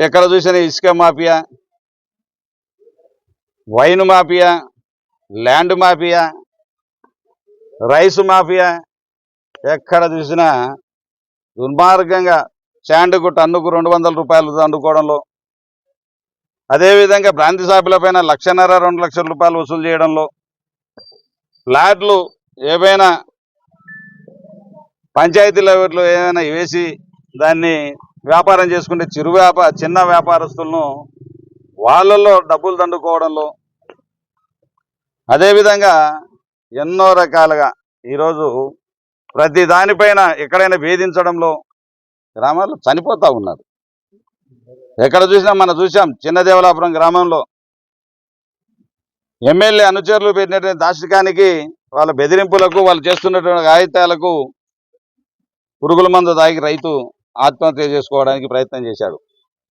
ఎక్కడ చూసిన ఇసుక mafia wine mafia land mafia rice mafia ఎక్కడ చూసినా దుర్మార్గంగా శాండ్కు టన్నుకు రెండు వందల రూపాయలు అందుకోవడంలో అదేవిధంగా బ్రాంతి షాపుల పైన లక్షన్నర రెండు లక్షల రూపాయలు వసూలు చేయడంలో ఫ్లాట్లు ఏవైనా పంచాయతీ లెవెల్లో ఏమైనా వేసి దాన్ని వ్యాపారం చేసుకుంటే చిరు వ్యాపార చిన్న వ్యాపారస్తులను వాళ్ళల్లో డబ్బులు దండుకోవడంలో అదేవిధంగా ఎన్నో రకాలుగా ఈరోజు ప్రతి దానిపైన ఎక్కడైనా వేధించడంలో గ్రామాల్లో చనిపోతూ ఉన్నారు. ఎక్కడ చూసినా మనం చూసాం చిన్నదేవలాపురం గ్రామంలో ఎమ్మెల్యే అనుచరులు పెట్టినటువంటి దాశకానికి వాళ్ళ బెదిరింపులకు వాళ్ళు చేస్తున్నటువంటి ఆయుధాలకు పురుగుల మందు తాగి రైతు ఆత్మహత్య చేసుకోవడానికి ప్రయత్నం చేశాడు.